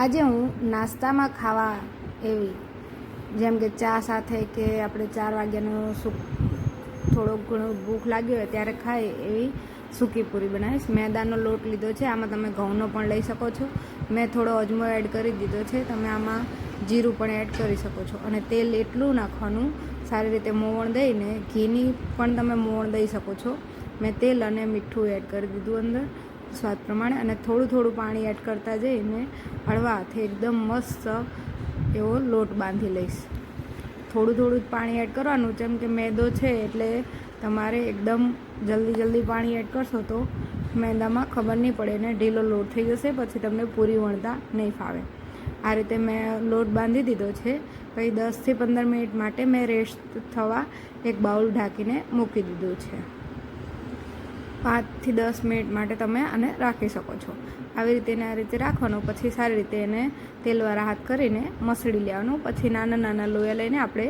આજે હું નાસ્તામાં ખાવા એવી, જેમ કે ચા સાથે કે આપણે ચાર વાગ્યાનો સુક થોડોક ઘણો ભૂખ લાગ્યો હોય ત્યારે ખાય એવી સૂકી પૂરી બનાવીશ. મેદાનો લોટ લીધો છે, આમાં તમે ઘઉંનો પણ લઈ શકો છો. મેં થોડો અજમો એડ કરી દીધો છે, તમે આમાં જીરું પણ એડ કરી શકો છો. અને તેલ એટલું નાખવાનું, સારી રીતે મોવણ દઈને ઘીની પણ તમે મોવણ દઈ શકો છો. મેં તેલ અને મીઠું એડ કરી દીધું અંદર. સ્વાદ પ્રમાણે અને થોડું થોડું પાણી એડ કરતા જઈને હળવા હાથે એકદમ મસ્ત એવો લોટ બાંધી લઈશ. થોડું થોડું જ પાણી એડ કરવાનું, જેમ કે મેદો છે એટલે તમારે એકદમ જલ્દી જલ્દી પાણી એડ કરશો તો મેંદામાં ખબર નહીં પડે ને ઢીલો લોટ થઈ જશે, પછી તમને પૂરી વણતા નહીં ફાવે. આ રીતે મેં લોટ બાંધી દીધો છે, પછી દસથી પંદર મિનિટ માટે મેં રેસ્ટ થવા એક બાઉલ ઢાંકીને મૂકી દીધું છે. પાંચથી દસ મિનિટ માટે તમે આને રાખી શકો છો. આવી રીતે એને આ રીતે રાખવાનું, પછી સારી રીતે એને તેલવાળા હાથ કરીને મસળી લેવાનું. પછી નાના નાના લોયા લઈને આપણે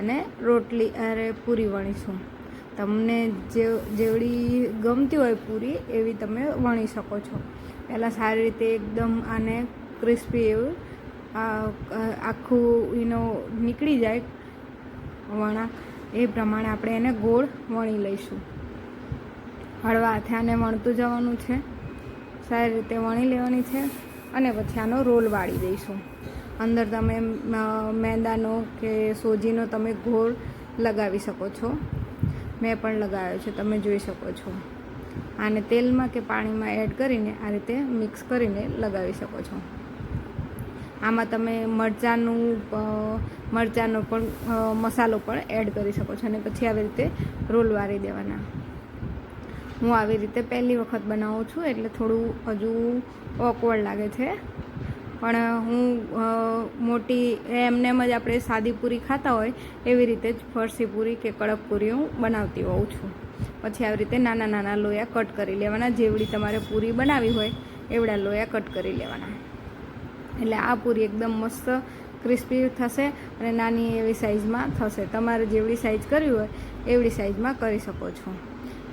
અને રોટલી અરે પૂરી વણીશું. તમને જે જેવડી ગમતી હોય પૂરી, એવી તમે વણી શકો છો. પહેલાં સારી રીતે એકદમ આને ક્રિસ્પી એવું આખું એનો નીકળી જાય વણા. એ પ્રમાણે આપણે એને ગોળ વણી લઈશું. હળવા હાથે આને વણતું જવાનું છે. સારી રીતે વણી લેવાની છે અને પછી આનો રોલ વાળી દઈશું. અંદર તમે મેંદાનો કે સોજીનો તમે ઘોળ લગાવી શકો છો. મેં પણ લગાવ્યો છે, તમે જોઈ શકો છો. આને તેલમાં કે પાણીમાં એડ કરીને આ રીતે મિક્સ કરીને લગાવી શકો છો. આમાં તમે મરચાંનું મરચાંનો પણ મસાલો પણ એડ કરી શકો છો અને પછી આવી રીતે રોલ વાળી દેવાના. હું આવી રીતે પહેલી વખત બનાવું છું, એટલે થોડું હજુ ઓકવર્ડ લાગે છે. પણ હું મોટી, એમને એમ જ આપણે સાદી પૂરી ખાતા હોય, એવી રીતે જ ફરસી પૂરી કે કડક પૂરી હું બનાવતી હોઉં છું. પછી આવી રીતે નાના નાના લોયા કટ કરી લેવાના, જેવડી તમારે પૂરી બનાવી હોય, એવડા લોયા કટ કરી લેવાના. એટલે આ પૂરી એકદમ મસ્ત ક્રિસ્પી થશે અને નાની એવી સાઇઝમાં થશે. તમારે જેવડી સાઇઝ કરવી હોય, એવડી સાઇઝમાં કરી શકો છો.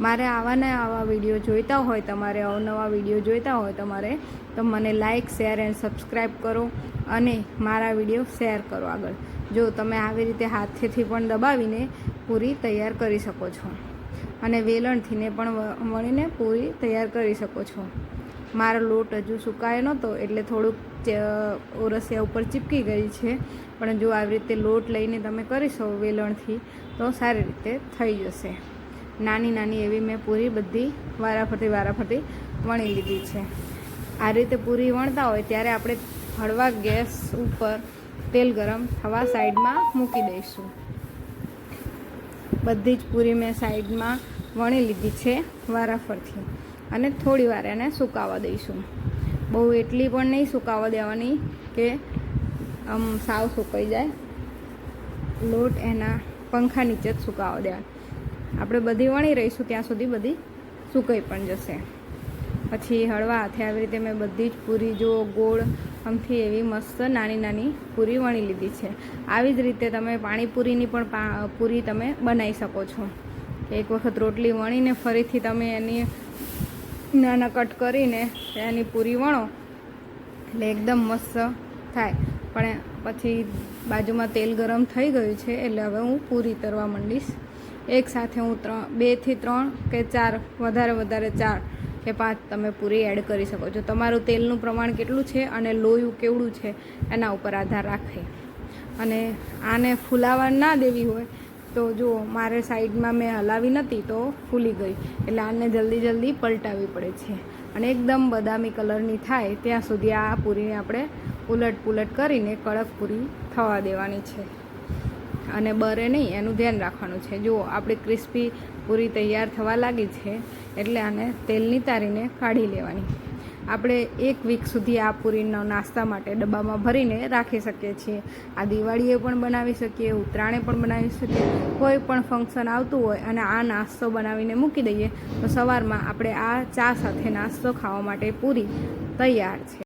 મારે આવા ને આવા વીડિયો જોઈતા હોય, તમારે અવનવા વીડિયો જોઈતા હોય તમારે, તો મને લાઇક શેર એન્ડ સબસ્ક્રાઈબ કરો અને મારા વીડિયો શેર કરો આગળ. જો તમે આવી રીતે હાથેથી પણ દબાવીને પૂરી તૈયાર કરી શકો છો. અને વેલણથીને પણ વણીને પૂરી તૈયાર કરી શકો છો. મારો લોટ હજુ સુકાયો નહોતો, એટલે થોડુંક ઓરસિયા ઉપર ચીપકી ગઈ છે. પણ જો આવી રીતે લોટ લઈને તમે કરીશો વેલણથી, તો સારી રીતે થઈ જશે. નાની નાની એવી મેં પૂરી બધી વારાફરતી વારાફરતી વણી લીધી છે. આ રીતે પૂરી વણતા હોય ત્યારે આપણે હળવા ગેસ ઉપર તેલ ગરમ થવા સાઈડમાં મૂકી દઈશું. બધી જ પૂરી મેં સાઈડમાં વણી લીધી છે વારાફરથી. અને થોડી વાર એને સુકાવા દઈશું. બહુ એટલી પણ નહીં સુકાવા દેવાની કે આમ સાવ સુકાઈ જાય. લોટ એના પંખા નીચે જ સુકાવા દેવાના. આપણે બધી વણી રહીશું ત્યાં સુધી બધી સુકાઈ પણ જશે. પછી હળવા હાથે આવી રીતે મેં બધી જ પૂરી જો ગોળ આમથી એવી મસ્ત નાની નાની પૂરી વણી લીધી છે. આવી જ રીતે તમે પાણીપુરીની પણ પૂરી તમે બનાવી શકો છો. એક વખત રોટલી વણીને ફરીથી તમે એની નાના કટ કરીને એની પૂરી વણો, એટલે એકદમ મસ્ત થાય. પણ પછી બાજુમાં તેલ ગરમ થઈ ગયું છે, એટલે હવે હું પૂરી તરવા માંડીશ. એક સાથે હું ત્રણ બેથી ત્રણ કે ચાર, વધારે વધારે ચાર કે પાંચ તમે પૂરી એડ કરી શકો છો. તમારું તેલનું પ્રમાણ કેટલું છે અને લોયું કેવડું છે એના ઉપર આધાર રાખે. અને આને ફૂલાવા ના દેવી હોય તો જો મારે સાઈડમાં મેં હલાવી નથી તો ફૂલી ગઈ. એટલે આને જલ્દી જલ્દી પલટાવવી પડે છે. અને એકદમ બદામી કલરની થાય ત્યાં સુધી આ પૂરીને આપણે ઉલટ પુલટ કરીને કડક પૂરી થવા દેવાની છે. અને બરે નહીં, એનું ધ્યાન રાખવાનું છે. જુઓ, આપણી ક્રિસ્પી પૂરી તૈયાર થવા લાગી છે, એટલે આને તેલની તારીને કાઢી લેવાની. આપણે એક વીક સુધી આ પૂરીનો નાસ્તા માટે ડબ્બામાં ભરીને રાખી શકીએ છીએ. આ દિવાળીએ પણ બનાવી શકીએ, ઉત્તરાયણે પણ બનાવી શકીએ. કોઈ પણ ફંક્શન આવતું હોય અને આ નાસ્તો બનાવીને મૂકી દઈએ, તો સવારમાં આપણે આ ચા સાથે નાસ્તો ખાવા માટે પૂરી તૈયાર છે.